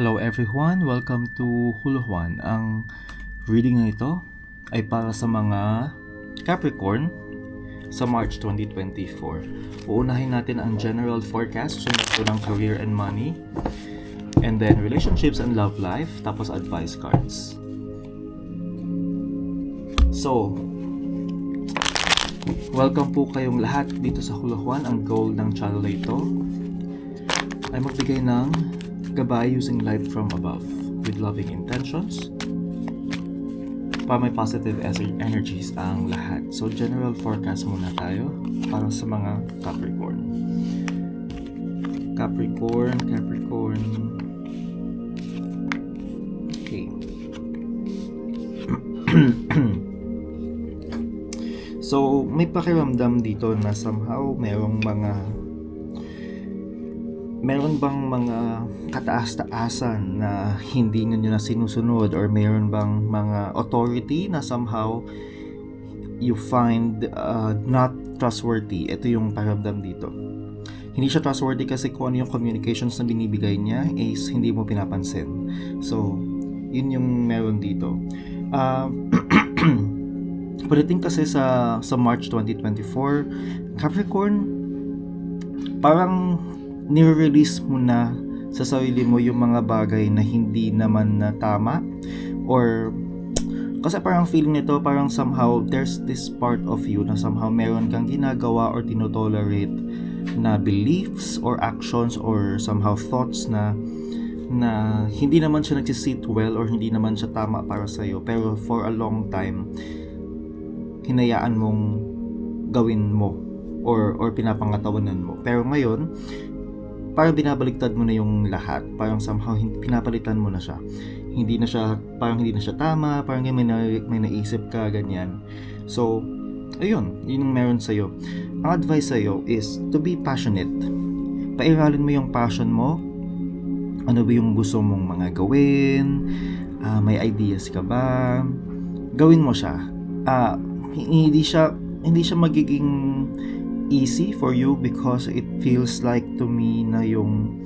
Hello everyone, welcome to Huluhan. Ang reading na ito ay para sa mga Capricorn sa March 2024. Uunahin natin ang general forecast, sunod ko ng career and money, and then relationships and love life, tapos advice cards. So, welcome po kayong lahat dito sa Huluhan. Ang goal ng channel na ito ay magbigay ng gabay using light from above with loving intentions para may positive ener- energies ang lahat. So, general forecast muna tayo para sa mga Capricorn. Capricorn, Capricorn. Okay. so, may pakiramdam dito na somehow merong mga meron bang mga kataas-taasan na hindi nyo na sinusunod or meron bang mga authority na somehow you find uh, not trustworthy? Ito yung paramdam dito. Hindi siya trustworthy kasi kung ano yung communications na binibigay niya is hindi mo pinapansin. So, yun yung meron dito. Uh, pagdating kasi sa sa March 2024, Capricorn parang nire-release mo na sa sarili mo yung mga bagay na hindi naman na tama? Or kasi parang feeling nito parang somehow there's this part of you na somehow meron kang ginagawa or tinotolerate na beliefs or actions or somehow thoughts na na hindi naman siya nagsisit well or hindi naman siya tama para sa iyo pero for a long time hinayaan mong gawin mo or or pinapangatawanan mo. Pero ngayon parang binabaliktad mo na yung lahat. Parang somehow pinapalitan mo na siya. Hindi na siya, parang hindi na siya tama, parang may, na, may naisip ka, ganyan. So, ayun, yun yung meron sa'yo. Ang advice sa'yo is to be passionate. Pairalin mo yung passion mo. Ano ba yung gusto mong mga gawin? Uh, may ideas ka ba? Gawin mo siya. Uh, hindi siya hindi siya magiging easy for you because it feels like to me na yung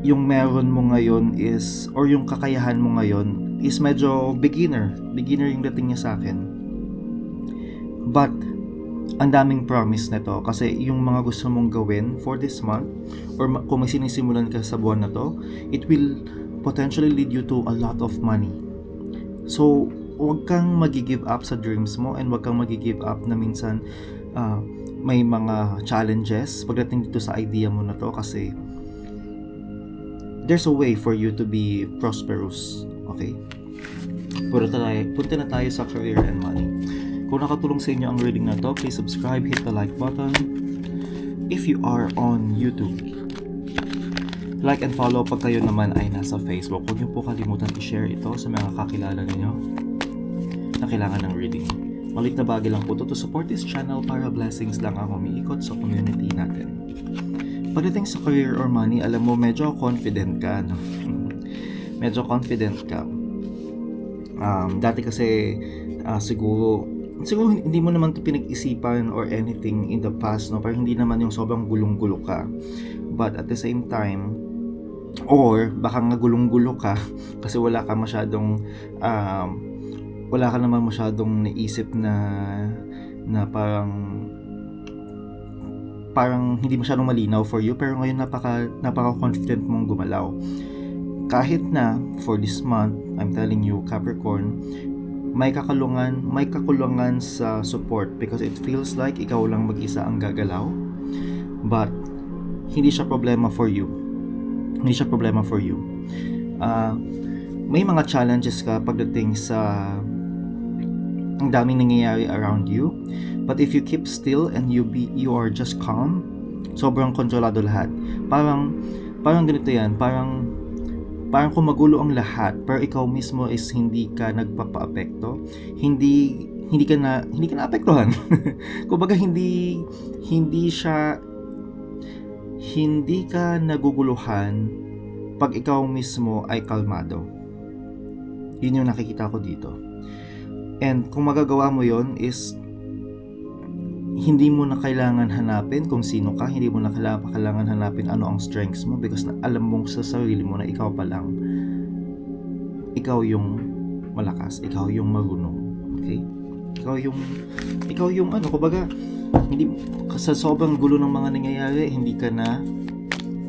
yung meron mo ngayon is or yung kakayahan mo ngayon is medyo beginner. Beginner yung dating niya sa akin. But ang daming promise nito kasi yung mga gusto mong gawin for this month or kung may sinisimulan ka sa buwan na to, it will potentially lead you to a lot of money. So, huwag kang magi-give up sa dreams mo and huwag kang magi-give up na minsan uh, may mga challenges pagdating dito sa idea mo na to kasi there's a way for you to be prosperous. Okay? Punta, tayo, punta na tayo sa career and money. Kung nakatulong sa inyo ang reading na to, please subscribe, hit the like button. If you are on YouTube, like and follow pag kayo naman ay nasa Facebook. Huwag niyo po kalimutan i-share ito sa mga kakilala ninyo na kailangan ng reading. Malit na bagay lang po to to support this channel para blessings lang ang umiikot sa community natin. Pagdating sa career or money, alam mo, medyo confident ka, no? medyo confident ka. Um, dati kasi, uh, siguro, siguro hindi mo naman to pinag-isipan or anything in the past, no? Parang hindi naman yung sobrang gulong-gulo ka. But at the same time, or baka nga gulong-gulo ka kasi wala ka masyadong um, wala ka naman masyadong naisip na na parang parang hindi masyadong malinaw for you pero ngayon napaka napaka confident mong gumalaw. Kahit na for this month I'm telling you Capricorn may kakalungan may kakulangan sa support because it feels like ikaw lang mag-isa ang gagalaw. But hindi siya problema for you. Hindi siya problema for you. Uh, may mga challenges ka pagdating sa ang daming nangyayari around you. But if you keep still and you be you are just calm, sobrang kontrolado lahat. Parang parang ganito 'yan, parang parang kung magulo ang lahat, pero ikaw mismo is hindi ka nagpapaapekto, hindi hindi ka na hindi ka naapektuhan. Kumbaga hindi hindi siya hindi ka naguguluhan pag ikaw mismo ay kalmado. Yun yung nakikita ko dito. And kung magagawa mo yon is hindi mo na kailangan hanapin kung sino ka, hindi mo na kailangan, hanapin ano ang strengths mo because na alam mong sa sarili mo na ikaw pa lang. Ikaw yung malakas, ikaw yung marunong. Okay? Ikaw yung ikaw yung ano, kumbaga hindi sa sobrang gulo ng mga nangyayari, hindi ka na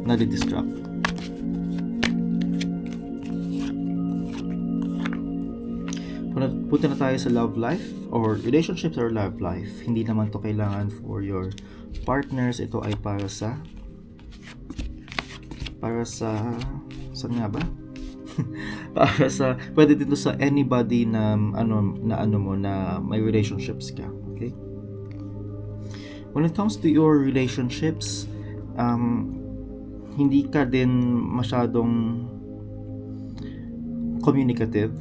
nadidistract. Punta, punta na tayo sa love life or relationships or love life. Hindi naman to kailangan for your partners. Ito ay para sa para sa saan nga ba? para sa pwede dito sa anybody na ano na ano mo na may relationships ka. Okay? When it comes to your relationships, um, hindi ka din masyadong communicative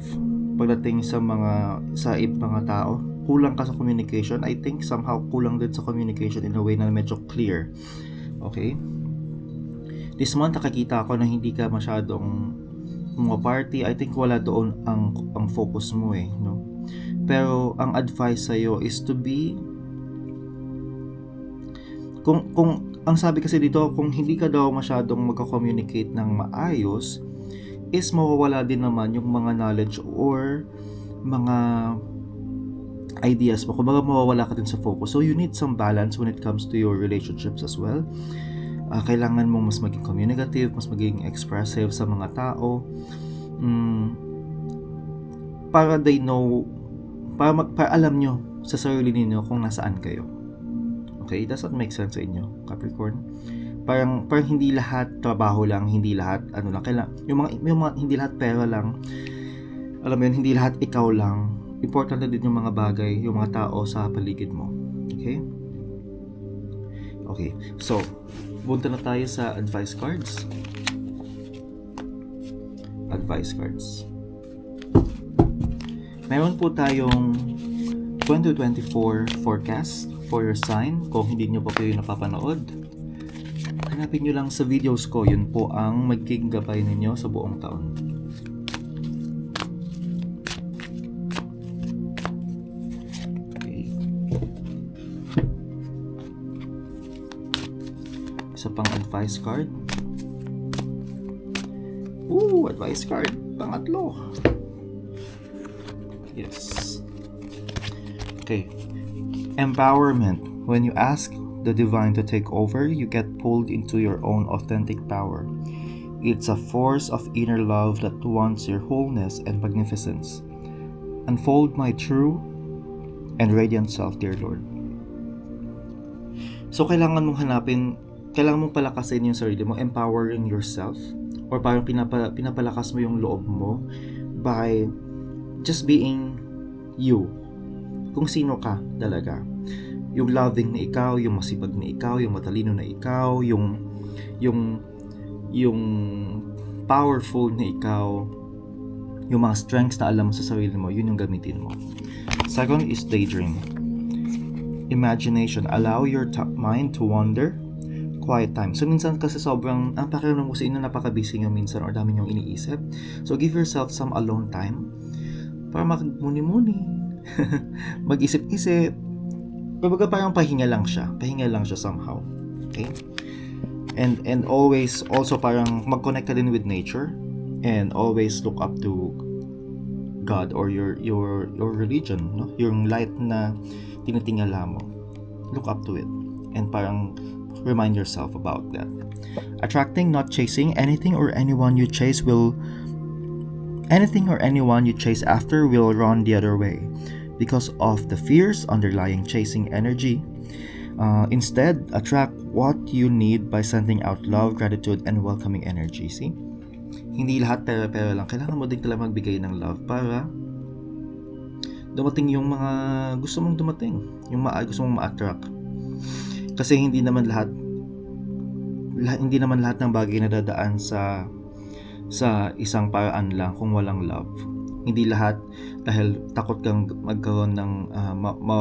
pagdating sa mga sa mga tao. Kulang ka sa communication. I think somehow kulang din sa communication in a way na medyo clear. Okay? This month nakakita ako na hindi ka masyadong mga party. I think wala doon ang ang focus mo eh, no? Pero ang advice sa is to be kung kung ang sabi kasi dito kung hindi ka daw masyadong magko-communicate ng maayos is mawawala din naman yung mga knowledge or mga ideas mo. Kumbaga mawawala ka din sa focus. So you need some balance when it comes to your relationships as well. Uh, kailangan mo mas maging communicative, mas maging expressive sa mga tao. Mm, para they know, para, mag, para alam nyo sa sarili ninyo kung nasaan kayo. Okay? Does that make sense sa inyo, Capricorn? Parang parang hindi lahat trabaho lang, hindi lahat ano lang kailangan yung mga yung mga hindi lahat pera lang. Alam mo yun, hindi lahat ikaw lang. Importante din yung mga bagay, yung mga tao sa paligid mo. Okay? Okay. So, punta na tayo sa advice cards. Advice cards. Meron po tayong 2024 forecast for your sign kung hindi nyo pa yung napapanood hanapin nyo lang sa videos ko, yun po ang magiging gabay ninyo sa buong taon. Okay. Isa pang advice card. Ooh, advice card. Pangatlo. Yes. Okay. Empowerment. When you ask the divine to take over, you get pulled into your own authentic power. It's a force of inner love that wants your wholeness and magnificence. Unfold my true and radiant self, dear Lord. So, kailangan mong hanapin, kailangan mong palakasin yung sarili mo, empowering yourself, or parang pinapa, pinapalakas mo yung loob mo by just being you. Kung sino ka talaga yung loving na ikaw, yung masipag na ikaw, yung matalino na ikaw, yung yung yung powerful na ikaw, yung mga strengths na alam mo sa sarili mo, yun yung gamitin mo. Second is daydream. Imagination. Allow your mind to wander. Quiet time. So, minsan kasi sobrang, ang pakiramdam ko sa inyo, napaka-busy nyo minsan or dami nyo iniisip. So, give yourself some alone time para magmuni-muni. Mag-isip-isip, Kumbaga parang pahinga lang siya. Pahinga lang siya somehow. Okay? And and always also parang mag-connect ka din with nature and always look up to God or your your your religion, no? Yung light na tinitingala mo. Look up to it and parang remind yourself about that. Attracting, not chasing anything or anyone you chase will anything or anyone you chase after will run the other way because of the fierce underlying chasing energy. Uh, instead, attract what you need by sending out love, gratitude, and welcoming energy. See? Hindi lahat pera-pera lang. Kailangan mo din talaga magbigay ng love para dumating yung mga gusto mong dumating. Yung ma gusto mong ma-attract. Kasi hindi naman lahat lahat, hindi naman lahat ng bagay na dadaan sa sa isang paraan lang kung walang love hindi lahat dahil takot kang magkaroon ng uh, ma, ma,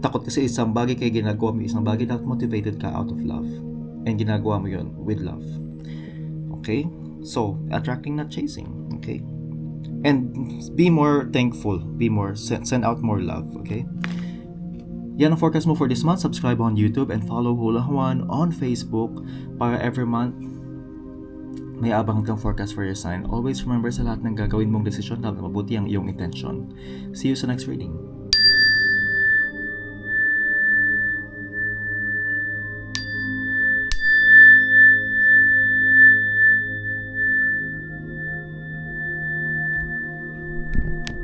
takot kasi isang bagay kay ginagawa mo isang bagay dapat motivated ka out of love. And ginagawa mo yon with love. Okay? So attracting not chasing. Okay? And be more thankful. Be more send, send out more love. Okay? Yan ang forecast mo for this month. Subscribe on YouTube and follow Hula Juan on Facebook para every month may abang kang forecast for your sign. Always remember sa lahat ng gagawin mong desisyon dapat mabuti ang iyong intention. See you sa next reading.